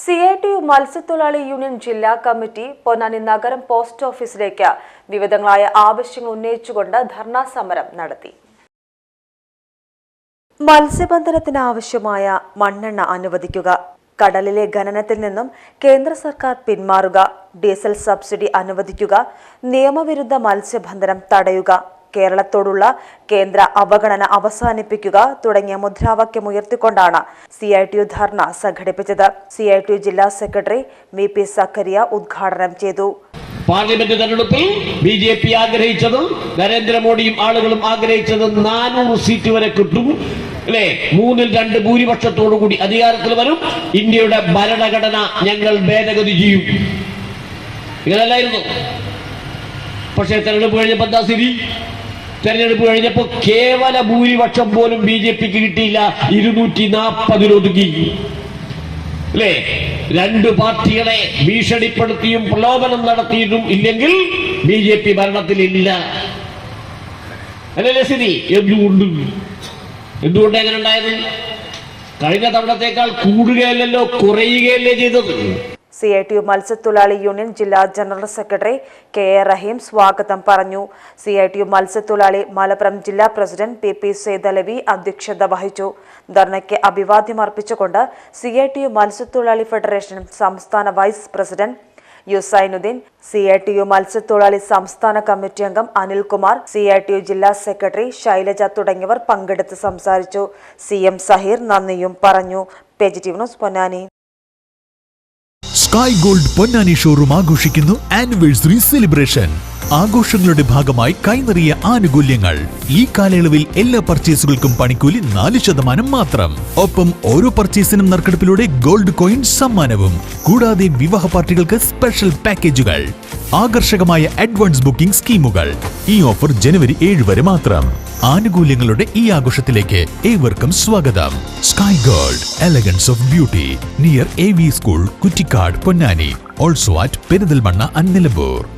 C I T U മത്സ്യത്തൊഴിലാളി union ജില്ലാ committee Ponnani നഗരം പോസ്റ്റ് ഓഫീസിലേക്ക് വിവിധങ്ങളായ ആവശ്യങ്ങൾ ഉന്നയിച്ചുകൊണ്ട് ധർണാ സമരം നടത്തി. മത്സ്യബന്ധനത്തിന് ആവശ്യമായ മണ്ണെണ്ണ അനുവദിക്കുക. കടലിലെ ഖനനത്തിൽ നിന്നും കേന്ദ്ര സർക്കാർ പിന്മാറുക. ഡീസൽ സബ്സിഡി അനുവദിക്കുക. നിയമവിരുദ്ധ മത്സ്യബന്ധനം തടയുക. കേരളത്തോടുള്ള കേന്ദ്ര അവഗണന അവസാനിപ്പിക്കുക തുടങ്ങിയ മുദ്രാവാക്യം ഉയർത്തിക്കൊണ്ടാണ് സി ഐ ടി യു ധർണ സംഘടിപ്പിച്ചത്. സി ഐ ടി യു ജില്ലാ സെക്രട്ടറി വി പി സക്കരിയ ഉദ്ഘാടനം ചെയ്തു. പാർലമെന്റ് തെരഞ്ഞെടുപ്പിൽ ബി ജെ പി ആഗ്രഹിച്ചതും നരേന്ദ്രമോദിയും ആളുകളും ആഗ്രഹിച്ചതും നാനൂറ് സീറ്റ് വരെ കിട്ടും. അല്ലെ? മൂന്നിൽ രണ്ട് ഭൂരിപക്ഷത്തോടു കൂടി അധികാരത്തിൽ വരും. ഇന്ത്യയുടെ ഭരണഘടന ഞങ്ങൾ ഭേദഗതി ചെയ്യും. ഇങ്ങനല്ലായിരുന്നു പക്ഷേ തെരഞ്ഞെടുപ്പ് കഴിഞ്ഞപ്പോ എന്താ സ്ഥിതി? തെരഞ്ഞെടുപ്പ് കഴിഞ്ഞപ്പോ കേവല ഭൂരിപക്ഷം പോലും ബി ജെ പിക്ക് കിട്ടിയില്ല. ഇരുന്നൂറ്റി നാൽപ്പതിലൊതുങ്ങി അല്ലേ? രണ്ട് പാർട്ടികളെ ഭീഷണിപ്പെടുത്തിയും പ്രലോഭനം നടത്തിയിട്ടും ഇല്ലെങ്കിൽ ബി ജെ പി ഭരണത്തിലില്ല. അല്ലല്ലേ സ്ഥിതി? എന്തുകൊണ്ട്? എന്തുകൊണ്ട് എങ്ങനെ ഉണ്ടായത്? കഴിഞ്ഞ തവണത്തേക്കാൾ കൂടുകയല്ലല്ലോ കുറയുകയല്ലേ ചെയ്തത്? സി ഐ ടി യു മത്സ്യത്തൊഴിലാളി യൂണിയൻ ജില്ലാ general secretary K A Rahim സ്വാഗതം പറഞ്ഞു. സി ഐ ടി യു മത്സ്യത്തൊഴിലാളി മലപ്പുറം ജില്ലാ പ്രസിഡന്റ് പി പി സൈദലവി അധ്യക്ഷത വഹിച്ചു. ധർണയ്ക്ക് അഭിവാദ്യം അർപ്പിച്ചുകൊണ്ട് സി ഐ ടി യു മത്സ്യത്തൊഴിലാളി ഫെഡറേഷൻ സംസ്ഥാന vice president Usainuddeen C I T U മത്സ്യത്തൊഴിലാളി സംസ്ഥാന കമ്മിറ്റി അംഗം Anilkumar C I T U ജില്ലാ സെക്രട്ടറി ശൈലജ തുടങ്ങിയവർ പങ്കെടുത്ത് സംസാരിച്ചു. സി എം സഹീർ നന്ദിയും പറഞ്ഞു. Positive news Ponnani. Sky gold Ponnani showroom ആഘോഷിക്കുന്നു ആനിവേഴ്സറി സെലിബ്രേഷൻ ആഘോഷങ്ങളുടെ ഭാഗമായി കൈനിറിയ ആനുകൂല്യങ്ങൾ. ഈ കാലയളവിൽ എല്ലാ പർച്ചേസുകൾക്കും പണിക്കൂലി നാല് ശതമാനം മാത്രം. ഒപ്പം ഓരോ പർച്ചേസിനും നറുക്കെടുപ്പിലൂടെ ഗോൾഡ് കോയിൻ സമ്മാനവും. കൂടാതെ വിവാഹ പാർട്ടികൾക്ക് സ്പെഷ്യൽ പാക്കേജുകൾ ആകർഷകമായ അഡ്വാൻസ് ബുക്കിംഗ് സ്കീമുകൾ. ഈ ഓഫർ ജനുവരി ഏഴ് വരെ മാത്രം. ആനുകൂല്യങ്ങളുടെ ഈ ആഘോഷത്തിലേക്ക് ഏവർക്കും സ്വാഗതം. Sky gold elegance of beauty near A V school Kuttikkad Ponnani also at Perinthalmanna and Nilambur